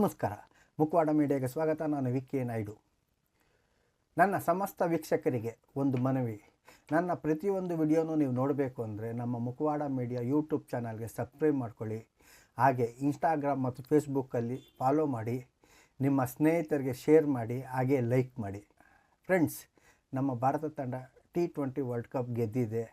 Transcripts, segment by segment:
ನಮಸ್ಕಾರ ಮುಕ್ವಾಡ ಮೀಡಿಯಾಗೆ ಸ್ವಾಗತ ನಾನು ವಿಕ್ಕಿ ನಾಯ್ಡು ನನ್ನ ಸಮಸ್ತ ವೀಕ್ಷಕರಿಗೆ ಒಂದು ಮನವಿ ನನ್ನ ಪ್ರತಿಯೊಂದು ವಿಡಿಯೋನೂ ನೀವು ನೋಡಬೇಕು ಅಂದರೆ ನಮ್ಮ ಮುಖವಾಡ ಮೀಡಿಯಾ ಯೂಟ್ಯೂಬ್ ಚಾನಲ್ಗೆ ಸಬ್ಸ್ಕ್ರೈಬ್ ಮಾಡ್ಕೊಳ್ಳಿ ಹಾಗೆ ಇನ್ಸ್ಟಾಗ್ರಾಮ್ ಮತ್ತು ಫೇಸ್ಬುಕ್ಕಲ್ಲಿ ಫಾಲೋ ಮಾಡಿ ನಿಮ್ಮ ಸ್ನೇಹಿತರಿಗೆ ಶೇರ್ ಮಾಡಿ ಹಾಗೆ ಲೈಕ್ ಮಾಡಿ ಫ್ರೆಂಡ್ಸ್ ನಮ್ಮ ಭಾರತ ತಂಡ ಟಿ ಟ್ವೆಂಟಿ ವರ್ಲ್ಡ್ ಕಪ್ ಗೆದ್ದಿದೆ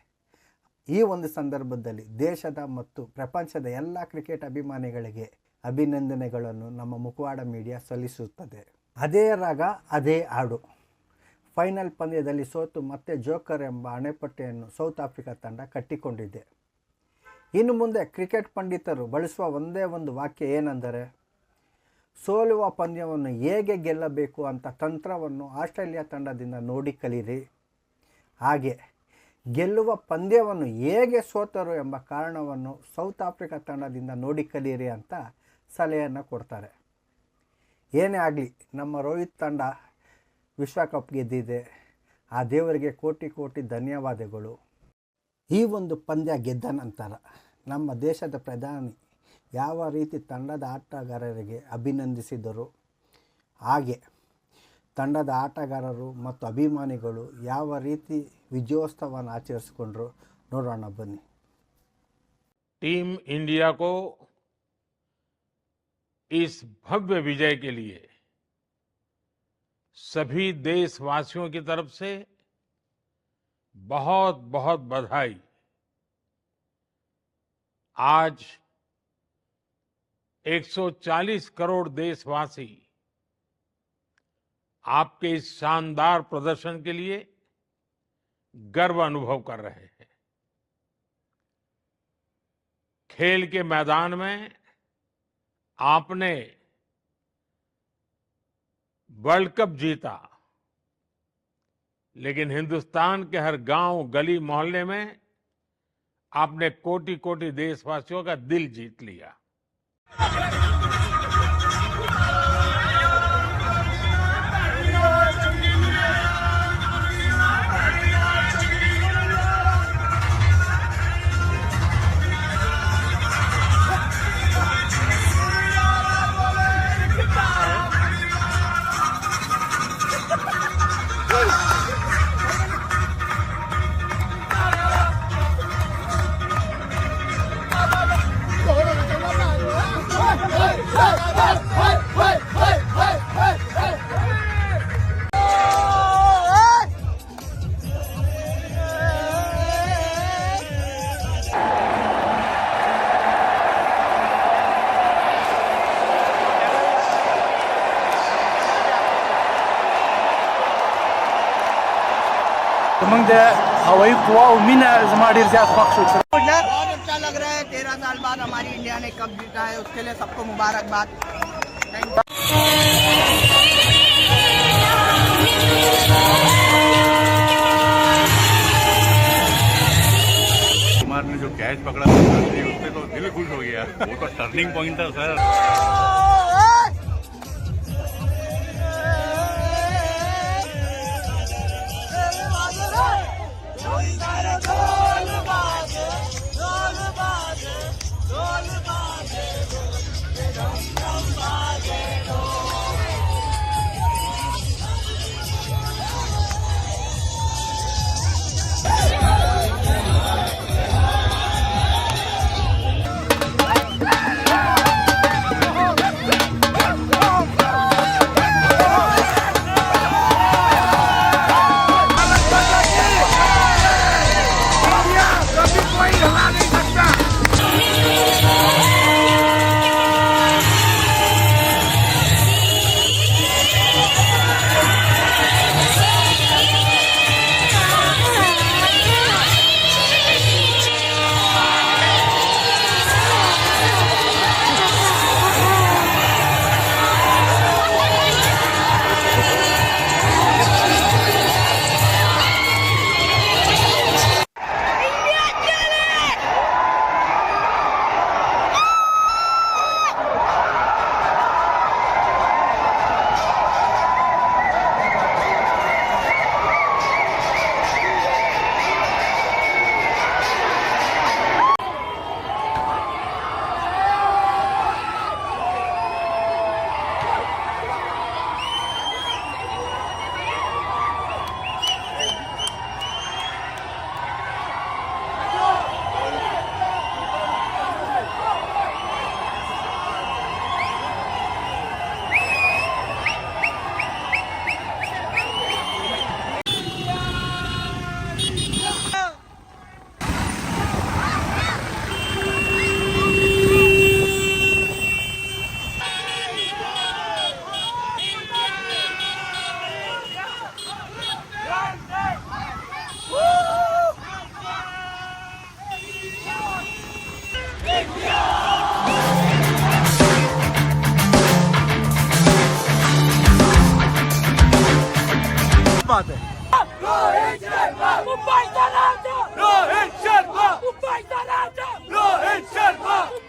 ಈ ಒಂದು ಸಂದರ್ಭದಲ್ಲಿ ದೇಶದ ಮತ್ತು ಪ್ರಪಂಚದ ಎಲ್ಲ ಕ್ರಿಕೆಟ್ ಅಭಿಮಾನಿಗಳಿಗೆ ಅಭಿನಂದನೆಗಳನ್ನು ನಮ್ಮ ಮುಖವಾಡ ಮೀಡಿಯಾ ಸಲ್ಲಿಸುತ್ತದೆ ಅದೇ ರಾಗ ಅದೇ ಹಾಡು ಫೈನಲ್ ಪಂದ್ಯದಲ್ಲಿ ಸೋತು ಮತ್ತೆ ಜೋಕರ್ ಎಂಬ ಅಣೆಪಟ್ಟೆಯನ್ನು ಸೌತ್ ಆಫ್ರಿಕಾ ತಂಡ ಕಟ್ಟಿಕೊಂಡಿದೆ ಇನ್ನು ಮುಂದೆ ಕ್ರಿಕೆಟ್ ಪಂಡಿತರು ಬಳಸುವ ಒಂದೇ ಒಂದು ವಾಕ್ಯ ಏನೆಂದರೆ ಸೋಲುವ ಪಂದ್ಯವನ್ನು ಹೇಗೆ ಗೆಲ್ಲಬೇಕು ಅಂತ ತಂತ್ರವನ್ನು ಆಸ್ಟ್ರೇಲಿಯಾ ತಂಡದಿಂದ ನೋಡಿ ಕಲೀರಿ ಹಾಗೆ ಗೆಲ್ಲುವ ಪಂದ್ಯವನ್ನು ಹೇಗೆ ಸೋತರು ಎಂಬ ಕಾರಣವನ್ನು ಸೌತ್ ಆಫ್ರಿಕಾ ತಂಡದಿಂದ ನೋಡಿ ಕಲಿಯಿರಿ ಅಂತ ಸಲಹೆಯನ್ನು ಕೊಡ್ತಾರೆ ಏನೇ ಆಗಲಿ ನಮ್ಮ ರೋಹಿತ್ ತಂಡ ವಿಶ್ವಕಪ್ ಗೆದ್ದಿದೆ ಆ ದೇವರಿಗೆ ಕೋಟಿ ಕೋಟಿ ಧನ್ಯವಾದಗಳು ಈ ಒಂದು ಪಂದ್ಯ ಗೆದ್ದ ನಂತರ ನಮ್ಮ ದೇಶದ ಪ್ರಧಾನಿ ಯಾವ ರೀತಿ ತಂಡದ ಆಟಗಾರರಿಗೆ ಅಭಿನಂದಿಸಿದರು ಹಾಗೆ टंडादा आटागाररू ಮತ್ತು ಅಭಿಮಾನಿಗಳು ಯಾವ ರೀತಿ ವಿಜಯೋತ್ಸವ ಆಚರಿಸ್ಕೊಂಡ್ರು ನೋಡಣ್ಣ ಬನ್ನಿ ಟೀಮ್ ಇಂಡಿಯಾ ಕೋ ಈs ಭವ್ಯ ವಿಜಯಕ್ಕೆ لئے ಸಭಿ ದೇಶವಾಸಿಯೋ ಕಿ ತರಫ್ سے بہت بہت बधाई आज 140 ਕਰੋੜ ದೇಶವಾಸಿ आपके इस शानदार प्रदर्शन के लिए गर्व अनुभव कर रहे हैं खेल के मैदान में आपने वर्ल्ड कप जीता लेकिन हिंदुस्तान के हर गांव गली मोहल्ले में आपने कोटि कोटि देशवासियों का दिल जीत लिया मंग हवाई कुआ उम्मीद हमारी ज्यादा पक्ष बहुत अच्छा लग रहा है तेरह साल बाद हमारी इंडिया ने कप जीता है उसके लिए सबको मुबारकबाद कुमार ने जो कैच पकड़ा उससे तो दिल खुश हो गया वो तो टर्निंग पॉइंट था sir Always Non спати. Rohit Sharma! Mumbai Taranta! Rohit Sharma! Mumbai Non Rohit Sharma!